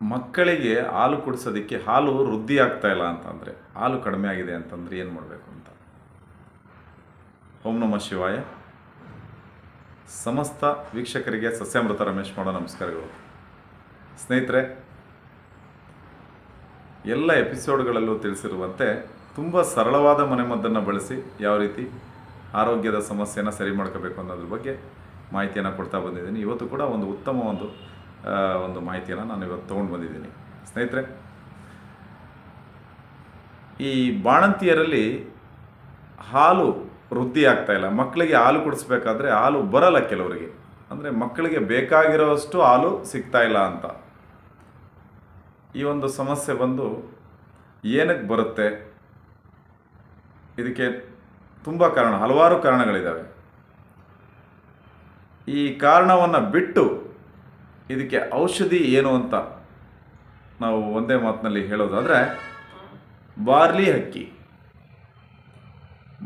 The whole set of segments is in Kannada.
ಮಕ್ಕಳಿಗೆ ಹಾಲು ಕುಡಿಸೋದಕ್ಕೆ ಹಾಲು ವೃದ್ಧಿ ಆಗ್ತಾ ಇಲ್ಲ ಅಂತಂದರೆ, ಹಾಲು ಕಡಿಮೆ ಆಗಿದೆ ಅಂತಂದರೆ ಏನು ಮಾಡಬೇಕು ಅಂತ? ಓಂ ನಮಃ ಶಿವಾಯ. ಸಮಸ್ತ ವೀಕ್ಷಕರಿಗೆ ಸಸ್ಯಾಮೃತ ರಮೇಶ್ ಮಾಡೋ ನಮಸ್ಕಾರಗಳು. ಸ್ನೇಹಿತರೆ, ಎಲ್ಲ ಎಪಿಸೋಡ್ಗಳಲ್ಲೂ ತಿಳಿಸಿರುವಂತೆ ತುಂಬ ಸರಳವಾದ ಮನೆಮದ್ದನ್ನು ಬಳಸಿ ಯಾವ ರೀತಿ ಆರೋಗ್ಯದ ಸಮಸ್ಯೆನ ಸರಿ ಮಾಡ್ಕೋಬೇಕು ಅನ್ನೋದ್ರ ಬಗ್ಗೆ ಮಾಹಿತಿಯನ್ನು ಕೊಡ್ತಾ ಬಂದಿದ್ದೀನಿ. ಇವತ್ತು ಕೂಡ ಒಂದು ಉತ್ತಮ ಒಂದು ಒಂದು ಮಾಹಿತಿಯನ್ನು ನಾನು ಇವತ್ತು ತೊಗೊಂಡು ಬಂದಿದ್ದೀನಿ. ಸ್ನೇಹಿತರೆ, ಈ ಬಾಣಂತಿಯರಲ್ಲಿ ಹಾಲು ವೃದ್ಧಿ ಇಲ್ಲ. ಮಕ್ಕಳಿಗೆ ಹಾಲು ಕುಡಿಸ್ಬೇಕಾದ್ರೆ ಹಾಲು ಬರಲ್ಲ ಕೆಲವರಿಗೆ. ಅಂದರೆ ಮಕ್ಕಳಿಗೆ ಬೇಕಾಗಿರೋಷ್ಟು ಹಾಲು ಸಿಗ್ತಾ ಇಲ್ಲ ಅಂತ. ಈ ಒಂದು ಸಮಸ್ಯೆ ಬಂದು ಏನಕ್ಕೆ ಬರುತ್ತೆ? ಇದಕ್ಕೆ ತುಂಬ ಕಾರಣ, ಹಲವಾರು ಕಾರಣಗಳಿದ್ದಾವೆ ಈ ಕಾರಣವನ್ನು ಬಿಟ್ಟು ಇದಕ್ಕೆ ಔಷಧಿ ಏನು ಅಂತ ನಾವು ಒಂದೇ ಮಾತಿನಲ್ಲಿ ಹೇಳೋದಾದರೆ ಬಾರ್ಲಿ ಅಕ್ಕಿ.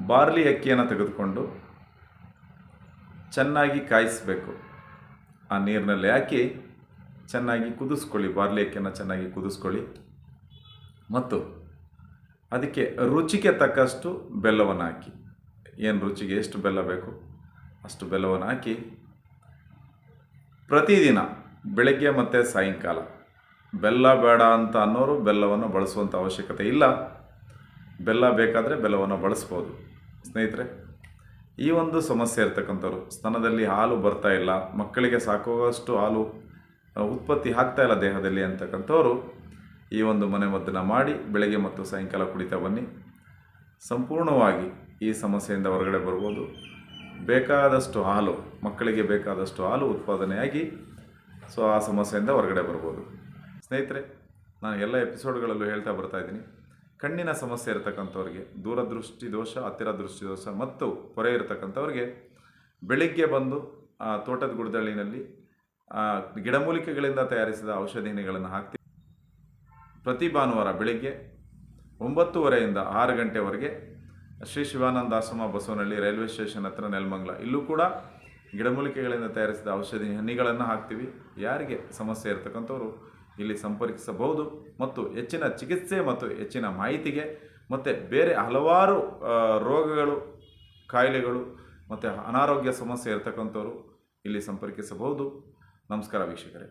ಬಾರ್ಲಿ ಅಕ್ಕಿಯನ್ನು ತೆಗೆದುಕೊಂಡು ಚೆನ್ನಾಗಿ ಕಾಯಿಸಬೇಕು. ಆ ನೀರಿನಲ್ಲಿ ಹಾಕಿ ಚೆನ್ನಾಗಿ ಕುದಿಸ್ಕೊಳ್ಳಿ, ಬಾರ್ಲಿ ಅಕ್ಕಿಯನ್ನು ಚೆನ್ನಾಗಿ ಕುದಿಸ್ಕೊಳ್ಳಿ. ಮತ್ತು ಅದಕ್ಕೆ ರುಚಿಗೆ ತಕ್ಕಷ್ಟು ಬೆಲ್ಲವನ್ನು ಹಾಕಿ. ಏನು ರುಚಿಗೆ ಎಷ್ಟು ಬೆಲ್ಲ ಬೇಕು? ಅಷ್ಟು ಬೆಲ್ಲವನ್ನು ಹಾಕಿ ಪ್ರತಿದಿನ ಬೆಳಗ್ಗೆ ಮತ್ತು ಸಾಯಂಕಾಲ. ಬೆಲ್ಲ ಬೇಡ ಅಂತ ಅನ್ನೋರು ಬೆಲ್ಲವನ್ನು ಬಳಸುವಂಥ ಅವಶ್ಯಕತೆ ಇಲ್ಲ. ಬೆಲ್ಲ ಬೇಕಾದರೆ ಬೆಲ್ಲವನ್ನು ಬಳಸ್ಬೋದು. ಸ್ನೇಹಿತರೆ, ಈ ಒಂದು ಸಮಸ್ಯೆ ಇರ್ತಕ್ಕಂಥವ್ರು, ಸ್ತನದಲ್ಲಿ ಹಾಲು ಬರ್ತಾ ಇಲ್ಲ, ಮಕ್ಕಳಿಗೆ ಸಾಕುವಷ್ಟು ಹಾಲು ಉತ್ಪತ್ತಿ ಆಗ್ತಾ ಇಲ್ಲ ದೇಹದಲ್ಲಿ ಅಂತಕ್ಕಂಥವ್ರು, ಈ ಒಂದು ಮನೆಮದ್ದನ್ನು ಮಾಡಿ ಬೆಳಗ್ಗೆ ಮತ್ತು ಸಾಯಂಕಾಲ ಕುಡಿತಾ ಬನ್ನಿ. ಸಂಪೂರ್ಣವಾಗಿ ಈ ಸಮಸ್ಯೆಯಿಂದ ಹೊರಗಡೆ ಬರ್ಬೋದು. ಬೇಕಾದಷ್ಟು ಹಾಲು, ಮಕ್ಕಳಿಗೆ ಬೇಕಾದಷ್ಟು ಹಾಲು ಉತ್ಪಾದನೆಯಾಗಿ ಸೊ ಆ ಸಮಸ್ಯೆಯಿಂದ ಹೊರಗಡೆ ಬರ್ಬೋದು. ಸ್ನೇಹಿತರೆ, ನಾನು ಎಲ್ಲ ಎಪಿಸೋಡ್ಗಳಲ್ಲೂ ಹೇಳ್ತಾ ಬರ್ತಾ ಇದ್ದೀನಿ. ಕಣ್ಣಿನ ಸಮಸ್ಯೆ ಇರತಕ್ಕಂಥವ್ರಿಗೆ, ದೂರದೃಷ್ಟಿ ದೋಷ, ಹತ್ತಿರ ದೃಷ್ಟಿ ದೋಷ ಮತ್ತು ಪೊರೆ ಇರತಕ್ಕಂಥವ್ರಿಗೆ ಬೆಳಿಗ್ಗೆ ಬಂದು ಆ ತೋಟದ ಗುಡ್ದಳ್ಳಿನಲ್ಲಿ ಗಿಡಮೂಲಿಕೆಗಳಿಂದ ತಯಾರಿಸಿದ ಔಷಧಿಗಳನ್ನು ಹಾಕ್ತೀವಿ. ಪ್ರತಿ ಭಾನುವಾರ ಬೆಳಿಗ್ಗೆ ಒಂಬತ್ತುವರೆಯಿಂದ ಆರು ಗಂಟೆವರೆಗೆ ಶ್ರೀ ಶಿವಾನಂದ ಆಶ್ರಮ ಬಸವನಹಳ್ಳಿ ರೈಲ್ವೆ ಸ್ಟೇಷನ್ ಹತ್ರ ನೆಲಮಂಗ್ಲ. ಇಲ್ಲೂ ಕೂಡ ಗಿಡಮೂಲಿಕೆಗಳಿಂದ ತಯಾರಿಸಿದ ಔಷಧಿ ಹನಿಗಳನ್ನು ಹಾಕ್ತೀವಿ. ಯಾರಿಗೆ ಸಮಸ್ಯೆ ಇರತಕ್ಕಂಥವ್ರು ಇಲ್ಲಿ ಸಂಪರ್ಕಿಸಬಹುದು. ಮತ್ತು ಹೆಚ್ಚಿನ ಚಿಕಿತ್ಸೆ ಮತ್ತು ಹೆಚ್ಚಿನ ಮಾಹಿತಿಗೆ ಮತ್ತು ಬೇರೆ ಹಲವಾರು ರೋಗಗಳು, ಕಾಯಿಲೆಗಳು ಮತ್ತು ಅನಾರೋಗ್ಯ ಸಮಸ್ಯೆ ಇರತಕ್ಕಂಥವ್ರು ಇಲ್ಲಿ ಸಂಪರ್ಕಿಸಬಹುದು. ನಮಸ್ಕಾರ ವೀಕ್ಷಕರೇ.